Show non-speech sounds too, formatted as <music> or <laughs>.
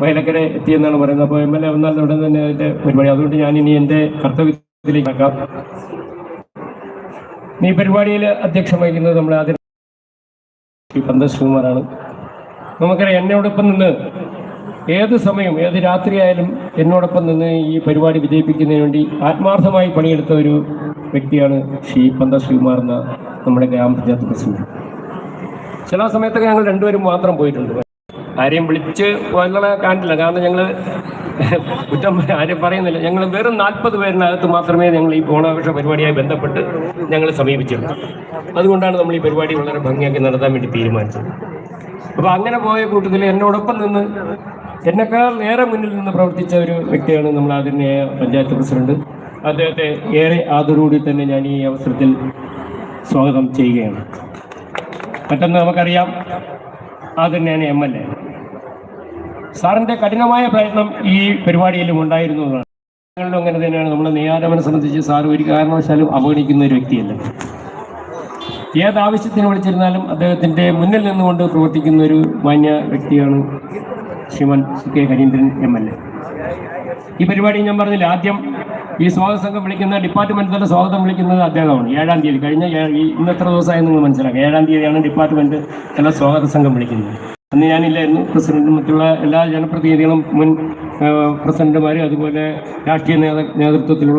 വയലക്കര എത്തിയെന്നാണ് പറയുന്നത്. അപ്പോൾ M L A വന്നാൽ ഉടൻ തന്നെ അതിന്റെ പരിപാടി. അതുകൊണ്ട് ഞാൻ ഇനി എന്റെ കർത്തവ്യത്തിലേക്ക് ആക്കാം ഈ പരിപാടിയിൽ അധ്യക്ഷം വഹിക്കുന്നത് നമ്മൾ ആദ്യം പന്തശ്രീകുമാറാണ്. നമുക്കറിയാം എന്നോടൊപ്പം നിന്ന് ഏത് സമയം ഏത് രാത്രിയായാലും എന്നോടൊപ്പം നിന്ന് ഈ പരിപാടി വിജയിപ്പിക്കുന്നതിന് വേണ്ടി ആത്മാർത്ഥമായി പണിയെടുത്ത ഒരു വ്യക്തിയാണ് ശ്രീ പന്തശ്രീകുമാർ എന്ന നമ്മുടെ ഗ്രാമപഞ്ചായത്ത് പ്രസിഡന്റ്. ചില സമയത്തൊക്കെ ഞങ്ങൾ രണ്ടുപേരും മാത്രം പോയിട്ടുണ്ട്. ആരെയും വിളിച്ച് വല്ല കാണില്ല. കാരണം ഞങ്ങൾ <laughs> കുറ്റം ആരും പറയുന്നില്ല. ഞങ്ങൾ വെറും നാൽപ്പത് പേരിനകത്ത് മാത്രമേ ഞങ്ങൾ ഈ ഓണാഘോഷ പരിപാടിയായി ബന്ധപ്പെട്ട് ഞങ്ങൾ സമീപിച്ചുള്ളൂ അതുകൊണ്ടാണ് നമ്മൾ ഈ പരിപാടി വളരെ ഭംഗിയാക്കി നടത്താൻ വേണ്ടി തീരുമാനിച്ചത്. അപ്പോൾ അങ്ങനെ പോയ കൂട്ടത്തിൽ എന്നോടൊപ്പം നിന്ന് എന്നെക്കാൾ ഏറെ മുന്നിൽ നിന്ന് പ്രവർത്തിച്ച ഒരു വ്യക്തിയാണ് നമ്മൾ ആദരണീയ പഞ്ചായത്ത് പ്രസിഡന്റ്. അദ്ദേഹത്തെ ഏറെ ആദരവോടി തന്നെ ഞാൻ ഈ അവസരത്തിൽ സ്വാഗതം ചെയ്യുകയാണ്. മറ്റൊന്ന് നമുക്കറിയാം ആദരണീയാണ് എം എൽ എ. സാറിന്റെ കഠിനമായ പ്രയത്നം ഈ പരിപാടിയിലും ഉണ്ടായിരുന്നു അങ്ങനെ തന്നെയാണ്. നമ്മുടെ നിയാരമനെ സംബന്ധിച്ച് സാർ ഒരു കാരണവശാലും അവഗണിക്കുന്ന ഒരു വ്യക്തിയല്ല. ഏത് ആവശ്യത്തിന് വിളിച്ചിരുന്നാലും അദ്ദേഹത്തിന്റെ മുന്നിൽ നിന്നുകൊണ്ട് പ്രവർത്തിക്കുന്ന ഒരു മാന്യ വ്യക്തിയാണ് Shriman C K Harindran M L A. ഈ പരിപാടി ഞാൻ പറഞ്ഞില്ല ആദ്യം ഈ സ്വാഗത സംഘം വിളിക്കുന്ന ഡിപ്പാർട്ട്മെന്റ് തന്നെ സ്വാഗതം വിളിക്കുന്നത് അദ്ദേഹമാണ്. ഏഴാം തീയതി കഴിഞ്ഞ ഇന്നത്ര ദിവസമായി നിങ്ങൾ മനസ്സിലാക്കുക ഏഴാം തീയതിയാണ് ഡിപ്പാർട്ട്മെന്റ് തന്നെ സ്വാഗത സംഘം വിളിക്കുന്നത്. അന്ന് ഞാനില്ലായിരുന്നു പ്രസിഡന്റും മറ്റുള്ള എല്ലാ ജനപ്രതിനിധികളും മുൻ പ്രസിഡന്റുമാരും അതുപോലെ രാഷ്ട്രീയ നേതൃ- നേതൃത്വത്തിലുള്ള